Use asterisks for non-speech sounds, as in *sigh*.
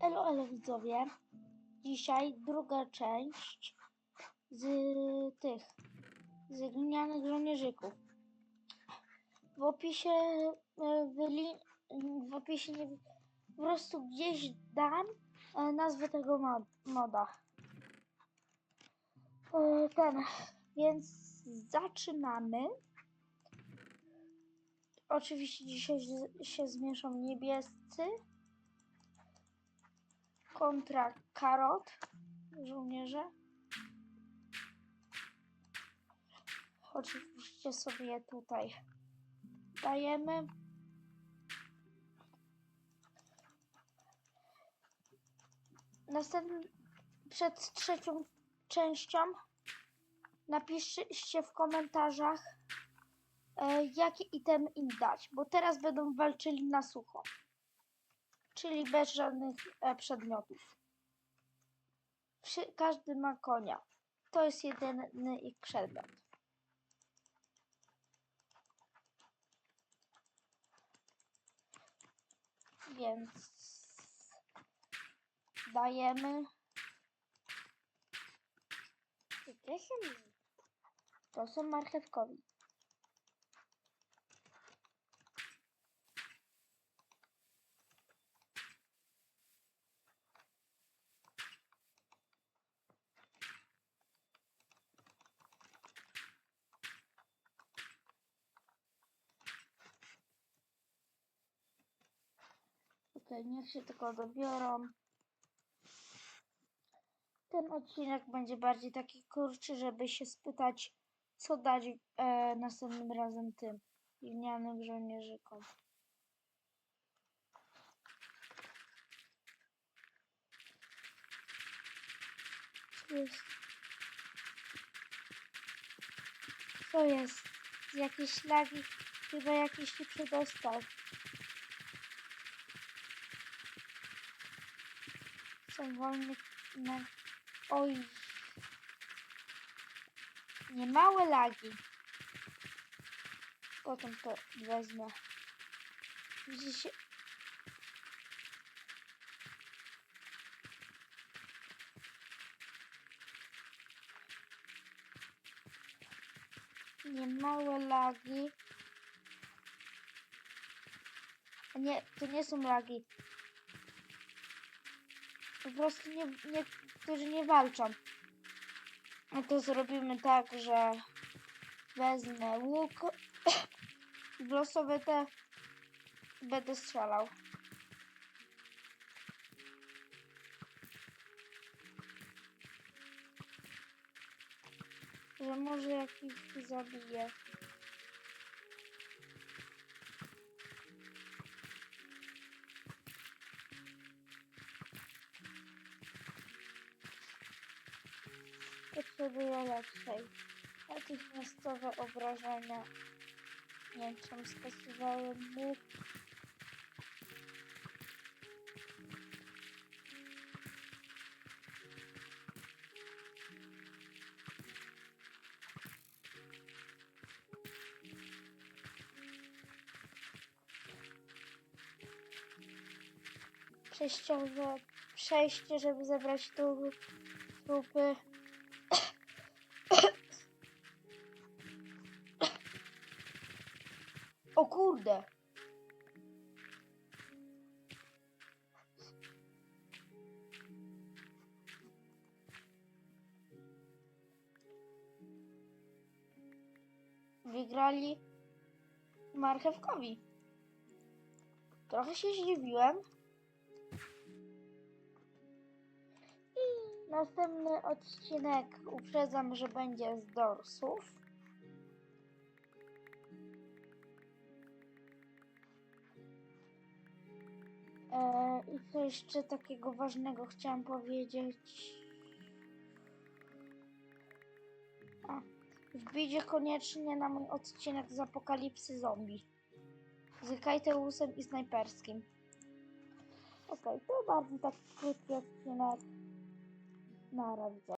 Elo, elo widzowie. Dzisiaj druga część z tych, z glinianych żołnierzyków. W opisie e, w opisie po prostu gdzieś dam e, nazwę tego mo- moda. E, Ten, więc zaczynamy. Oczywiście dzisiaj się zmieszą niebiescy kontra karot, żołnierze. Oczywiście sobie tutaj dajemy. Następnie przed trzecią częścią napiszcie w komentarzach, e, jaki item im dać, bo teraz będą walczyli na sucho czyli bez żadnych e, przedmiotów. Każdy ma konia. To jest jedyny ich przedmiot. Więc dajemy. To są marchewkowi. Niech się tylko dobiorą. Ten odcinek będzie bardziej taki krótszy, żeby się spytać, co dać e, następnym razem tym glinianym żołnierzykom. Co jest? Co jest? Jakieś lagi? Chyba jakiś się przedostał. Są wolne. Oj. Nie małe lagi. Potem to wezmę. Widzicie? Nie małe lagi. Nie, to nie są lagi. Po prostu nie, niektórzy nie walczą. No to zrobimy tak, że wezmę łuk *coughs* i losowe te będę strzelał. Że może jakiś zabije. Potrzebuję lepszej. Natychmiastowe obrażenia. Czemu skasowałem mu. Przejściowe przejście, żeby zebrać tu trupy. O kurde! Wygrali marchewkowi. Trochę się zdziwiłem. Następny odcinek uprzedzam, że będzie z dorsów. E, I co jeszcze takiego ważnego chciałam powiedzieć? A, wbijcie koniecznie na mój odcinek z Apokalipsy Zombie. Z Kajteusem i Snajperskim. Okej, to bardzo taki krótki odcinek. Na razie.